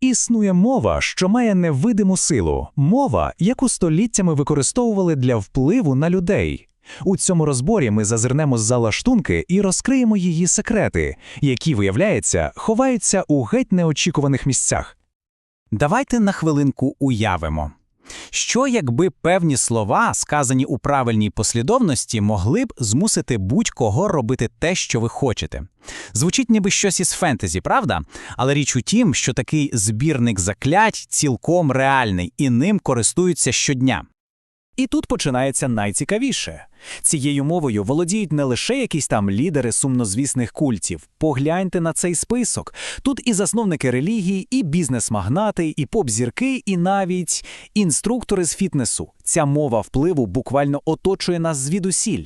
Існує мова, що має невидиму силу, мова, яку століттями використовували для впливу на людей. У цьому розборі ми зазирнемо з-за лаштунки і розкриємо її секрети, які, виявляється, ховаються у геть неочікуваних місцях. Давайте на хвилинку уявимо. Що якби певні слова, сказані у правильній послідовності, могли б змусити будь-кого робити те, що ви хочете? Звучить ніби щось із фентезі, правда? Але річ у тім, що такий збірник заклять цілком реальний і ним користуються щодня. І тут починається найцікавіше. Цією мовою володіють не лише якісь там лідери сумнозвісних культів. Погляньте на цей список. Тут і засновники релігії, і бізнес-магнати, і поп-зірки, і навіть інструктори з фітнесу. Ця мова впливу буквально оточує нас звідусіль.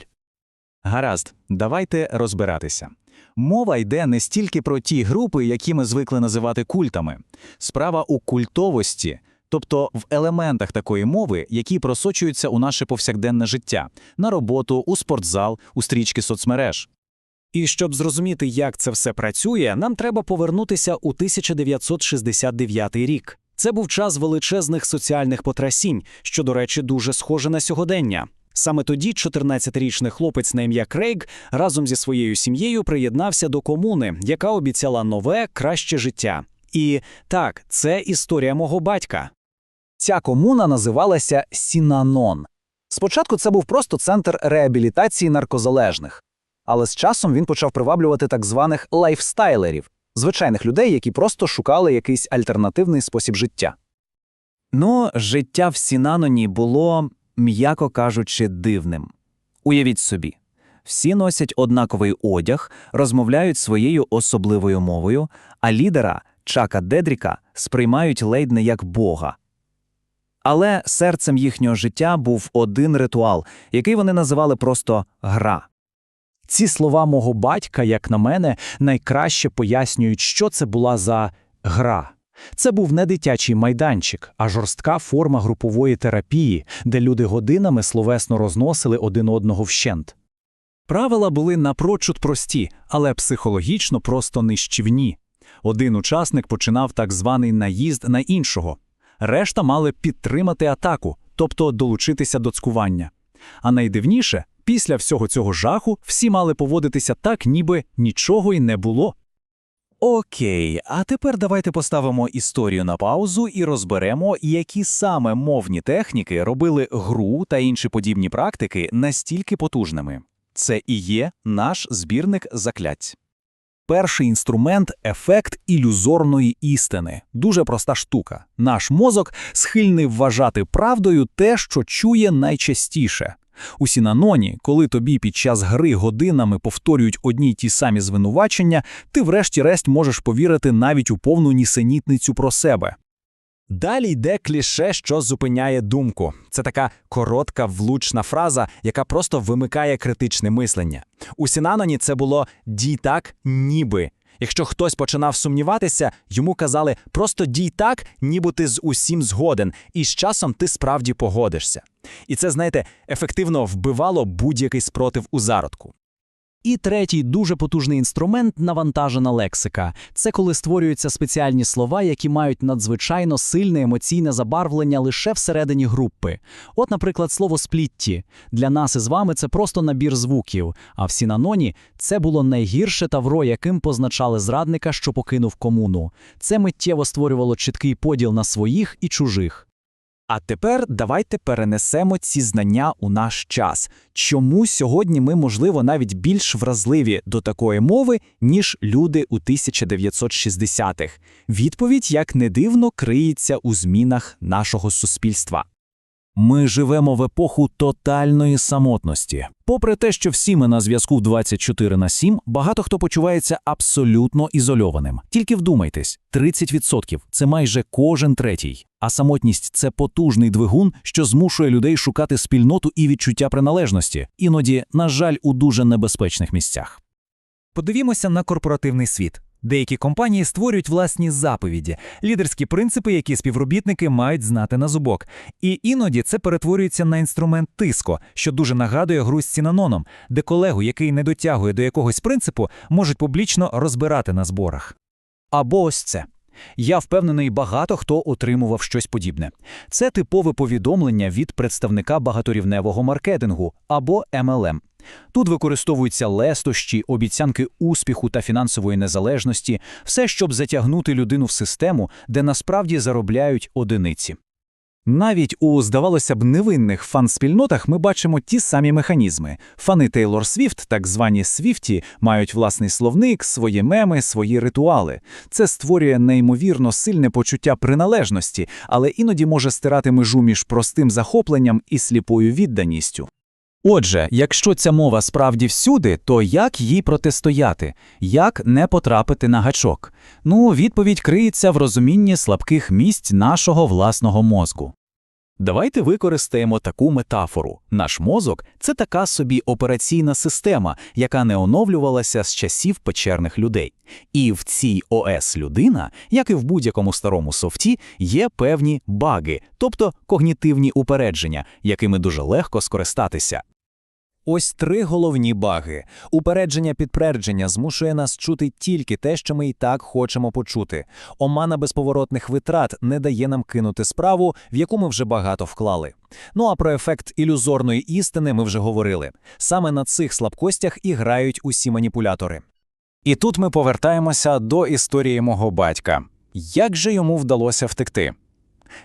Гаразд, давайте розбиратися. Мова йде не стільки про ті групи, які ми звикли називати культами. Справа у культовості, тобто в елементах такої мови, які просочуються у наше повсякденне життя, на роботу, у спортзал, у стрічки соцмереж. І щоб зрозуміти, як це все працює, нам треба повернутися у 1969 рік. Це був час величезних соціальних потрясінь, що, до речі, дуже схоже на сьогодення. Саме тоді 14-річний хлопець на ім'я Крейг разом зі своєю сім'єю приєднався до комуни, яка обіцяла нове, краще життя. І так, це історія мого батька. Ця комуна називалася Сінанон. Спочатку це був просто центр реабілітації наркозалежних, але з часом він почав приваблювати так званих лайфстайлерів, звичайних людей, які просто шукали якийсь альтернативний спосіб життя. Ну, життя в Сінаноні було, м'яко кажучи, дивним. Уявіть собі, всі носять однаковий одяг, розмовляють своєю особливою мовою, а лідера Чака Дедріка сприймають ледь не як Бога. Але серцем їхнього життя був один ритуал, який вони називали просто гра. Ці слова мого батька, як на мене, найкраще пояснюють, що це була за гра. Це був не дитячий майданчик, а жорстка форма групової терапії, де люди годинами словесно розносили один одного вщент. Правила були напрочуд прості, але психологічно просто нищівні. Один учасник починав так званий наїзд на іншого. Решта мали підтримати атаку, тобто долучитися до цькування. А найдивніше, після всього цього жаху всі мали поводитися так, ніби нічого й не було. Окей, а тепер давайте поставимо історію на паузу і розберемо, які саме мовні техніки робили гру та інші подібні практики настільки потужними. Це і є наш збірник заклять. Перший інструмент ефект ілюзорної істини. Дуже проста штука. Наш мозок схильний вважати правдою те, що чує найчастіше. У Сінаноні, коли тобі під час гри годинами повторюють одні й ті самі звинувачення, ти врешті-решт можеш повірити навіть у повну нісенітницю про себе. Далі йде кліше, що зупиняє думку. Це така коротка, влучна фраза, яка просто вимикає критичне мислення. У Сінаноні це було дій так, ніби. Якщо хтось починав сумніватися, йому казали просто дій так, ніби ти з усім згоден, і з часом ти справді погодишся. І це, знаєте, ефективно вбивало будь-який спротив у зародку. І третій дуже потужний інструмент навантажена лексика. Це коли створюються спеціальні слова, які мають надзвичайно сильне емоційне забарвлення лише всередині групи. От, наприклад, слово сплітті. Для нас із вами це просто набір звуків. А в Сінаноні це було найгірше тавро, яким позначали зрадника, що покинув комуну. Це миттєво створювало чіткий поділ на своїх і чужих. А тепер давайте перенесемо ці знання у наш час. Чому сьогодні ми, можливо, навіть більш вразливі до такої мови, ніж люди у 1960-х? Відповідь, як не дивно, криється у змінах нашого суспільства. Ми живемо в епоху тотальної самотності. Попри те, що всі ми на зв'язку 24 на 7, багато хто почувається абсолютно ізольованим. Тільки вдумайтесь, 30% – це майже кожен третій. А самотність це потужний двигун, що змушує людей шукати спільноту і відчуття приналежності, іноді, на жаль, у дуже небезпечних місцях. Подивімося на корпоративний світ. Деякі компанії створюють власні заповіді, лідерські принципи, які співробітники мають знати на зубок. І іноді це перетворюється на інструмент тиску, що дуже нагадує гру з Сінаноном, де колегу, який не дотягує до якогось принципу, можуть публічно розбирати на зборах. Або ось це. Я впевнений, багато хто отримував щось подібне. Це типове повідомлення від представника багаторівневого маркетингу або MLM. Тут використовуються лестощі, обіцянки успіху та фінансової незалежності, все, щоб затягнути людину в систему, де насправді заробляють одиниці. Навіть у, здавалося б, невинних фан-спільнотах ми бачимо ті самі механізми. Фани Тейлор Свіфт, так звані Свіфті, мають власний словник, свої меми, свої ритуали. Це створює неймовірно сильне почуття приналежності, але іноді може стирати межу між простим захопленням і сліпою відданістю. Отже, якщо ця мова справді всюди, то як їй протистояти? Як не потрапити на гачок? Ну, відповідь криється в розумінні слабких місць нашого власного мозку. Давайте використаємо таку метафору. Наш мозок це така собі операційна система, яка не оновлювалася з часів печерних людей. І в цій ОС людина, як і в будь-якому старому софті, є певні баги, тобто когнітивні упередження, якими дуже легко скористатися. Ось три головні баги. Упередження підпередження змушує нас чути тільки те, що ми і так хочемо почути. Омана безповоротних витрат не дає нам кинути справу, в яку ми вже багато вклали. Ну а про ефект ілюзорної істини ми вже говорили. Саме на цих слабкостях і грають усі маніпулятори. І тут ми повертаємося до історії мого батька. Як же йому вдалося втекти?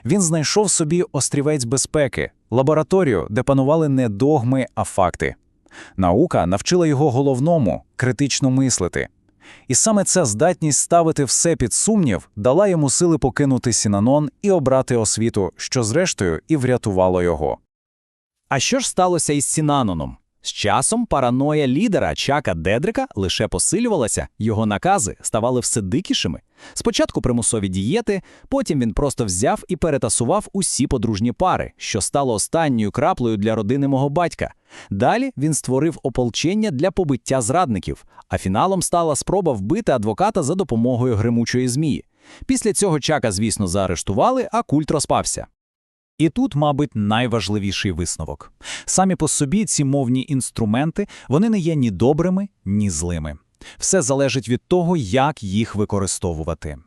Він знайшов собі острівець безпеки, лабораторію, де панували не догми, а факти. Наука навчила його головному критично мислити. І саме ця здатність ставити все під сумнів дала йому сили покинути Сінанон і обрати освіту, що зрештою і врятувало його. А що ж сталося із Сінаноном? З часом параноя лідера Чака Дедрика лише посилювалася, його накази ставали все дикішими. Спочатку примусові дієти, потім він просто взяв і перетасував усі подружні пари, що стало останньою краплею для родини мого батька. Далі він створив ополчення для побиття зрадників, а фіналом стала спроба вбити адвоката за допомогою гримучої змії. Після цього Чака, звісно, заарештували, а культ розпався. І тут, мабуть, найважливіший висновок. Самі по собі ці мовні інструменти вони не є ні добрими, ні злими. Все залежить від того, як їх використовувати.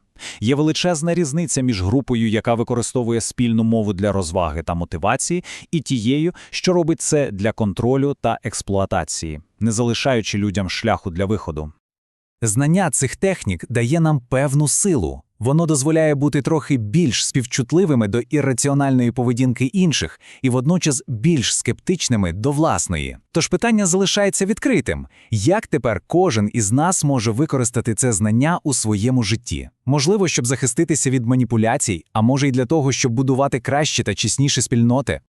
Є величезна різниця між групою, яка використовує спільну мову для розваги та мотивації, і тією, що робить це для контролю та експлуатації, не залишаючи людям шляху для виходу. Знання цих технік дає нам певну силу. Воно дозволяє бути трохи більш співчутливими до ірраціональної поведінки інших і водночас більш скептичними до власної. Тож питання залишається відкритим: як тепер кожен із нас може використати це знання у своєму житті? Можливо, щоб захиститися від маніпуляцій, а може й для того, щоб будувати кращі та чесніші спільноти.